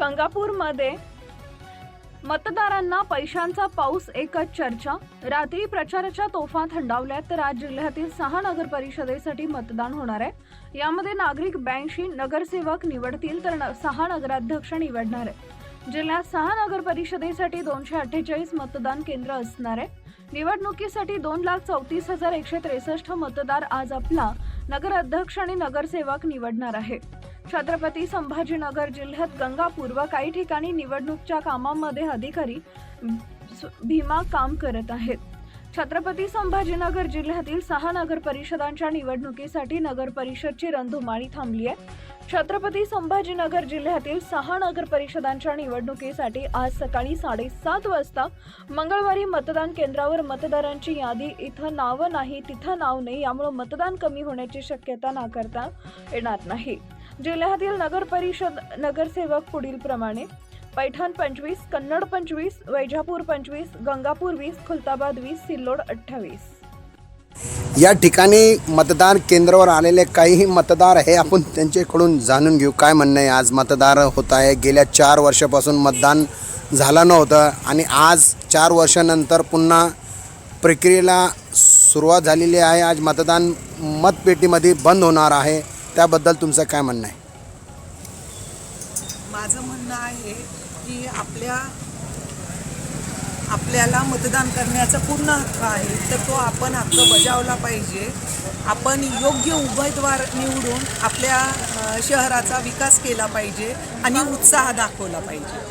गंगापूरमध्ये. मतदारांना पैशांचा पाऊस एकच चर्चा. रात्री प्रचाराच्या तोफा थंडावल्या तर आज जिल्ह्यातील सहा नगर परिषदेसाठी मतदान होणार आहे. यामध्ये नागरिक ब्याऐंशी नगरसेवक निवडतील तर न- सहा नगराध्यक्ष निवडणार आहे जिल्ह्यात सहा नगर परिषदेसाठी दोनशे अठ्ठेचाळीस मतदान केंद्र असणार आहे. निवडणुकीसाठी दोन लाख चौतीस हजार एकशे त्रेसष्ट मतदार आज आपला नगराध्यक्ष आणि नगरसेवक निवडणार आहे. छत्रपती संभाजीनगर जिल्ह्यात गंगापूर व काही ठिकाणी निवडणूकच्या कामामध्ये अधिकारी भीमा काम करत आहेत. छत्रपती संभाजीनगर जिल्ह्यातील सहा नगर परिषदांच्या निवडणुकीसाठी नगर परिषदची रंधुमाळी थांबली आहे. छत्रपती संभाजीनगर जिल्ह्यातील सहा नगर परिषदांच्या निवडणुकीसाठी आज सकाळी साडेसात वाजता मंगळवारी मतदान केंद्रावर मतदारांची यादी इथं नावं नाही तिथं नाव नाही यामुळे मतदान कमी होण्याची शक्यता नाकारता येणार नाही. जिल्ह्यातील नगर परिषद नगरसेवक पुढील प्रमाणे. पैठण पंचवीस कन्नड पंचवीस वैजापूर पंचवीस गंगापूर वीस खुलताबाद वीस सिल्लोड अठ्ठावीस. या ठिकाणी मतदान केंद्रावर आलेले काहीही मतदार हे आपण त्यांच्याकडून जाणून घेऊ. काय म्हणणं आहे? आज मतदार होत आहे. गेल्या चार वर्षापासून मतदान झालं नव्हतं आणि आज चार वर्षानंतर पुन्हा प्रक्रियेला सुरुवात झालेली आहे. आज मतदान मतपेटीमध्ये बंद होणार आहे. त्याबद्दल तुमचं काय म्हणणं आहे? माझं म्हणणं आहे की आपल्या आपल्याला मतदान करण्याचा पूर्ण हक्क आहे तर तो आपण हक्क बजावला पाहिजे. आपण योग्य उमेदवार निवडून आपल्या शहराचा विकास केला पाहिजे आणि उत्साह दाखवला पाहिजे.